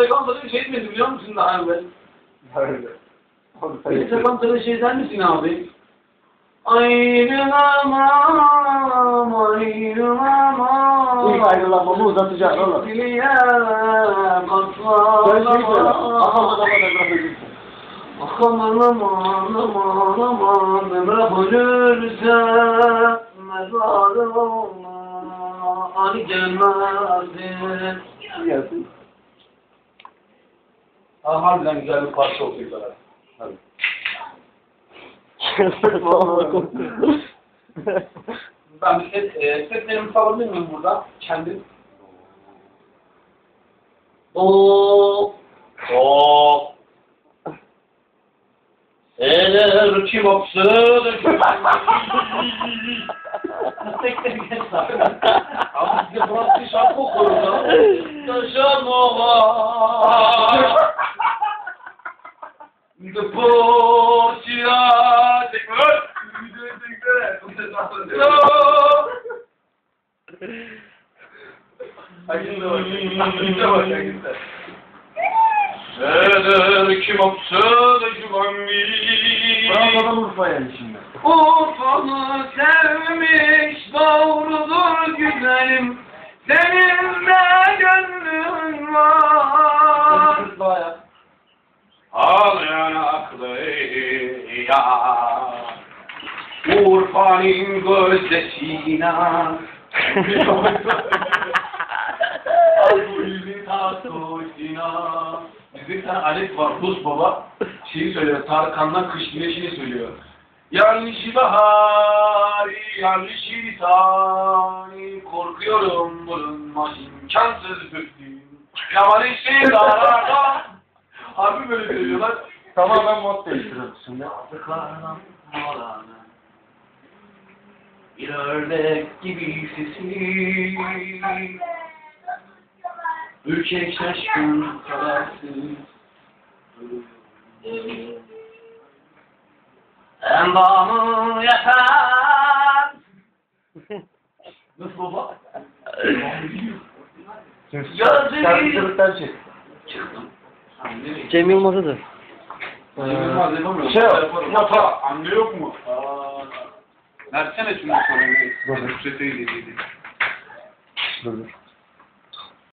Instagram'da bir şey etmedi biliyor musun daha evvel? Öyle. Instagram'da şey der misin abi? Ayrılamam, ayrılamam. İlk ayrılamamı uzatacağız oğlum. Diye Sen şey söyle. Aman aman aman Aman aman aman aman Emrah ölürse mezarıma Ali gelmezdi Gelsin. Ha, harbiden güzel bir parça oldu böyle. Hadi. Ben bir set, e, setlerimi salabilir miyim burada? Kendim. Do. Do. Eğer kim opsın. Tekrar gel zaten. Abi size bırak bir şarkı okuyorum ya. Yaşamalar. The Portia. Tekrar. Eğer kim opsın güvenli. Fransa'dan Urfa'ya yani şimdi. Urfa'mı sevmiş doğrudur güzelim Senin Ağlayan aklı ya Urfa'nın gözdesine Azulli tatosina Bizde bir tane alet var Rus baba. Şeyi söylüyor Tarkan'dan kış güneşini söylüyor. Yanlış bahari, yanlış lisani Korkuyorum bulunmaz imkansız büktüm Yaman işi dağlarda. Harbi böyle söylüyorlar Tamamen mod değiştiriyoruz şimdi. Yaptıklarına malanı Bir ördek gibi sesi Ürkek şaşkın kadarsız Endamı yeter Nasıl baba? Gözleri- Şarkıcılıktan çık. Çıktım. Cem Yılmaz'ıdır. Yılmaz yapamıyor. Şey yok. Yapar. Anne yok mu? Aa. Versene şunu sonra. Gidiydi. Dur dur.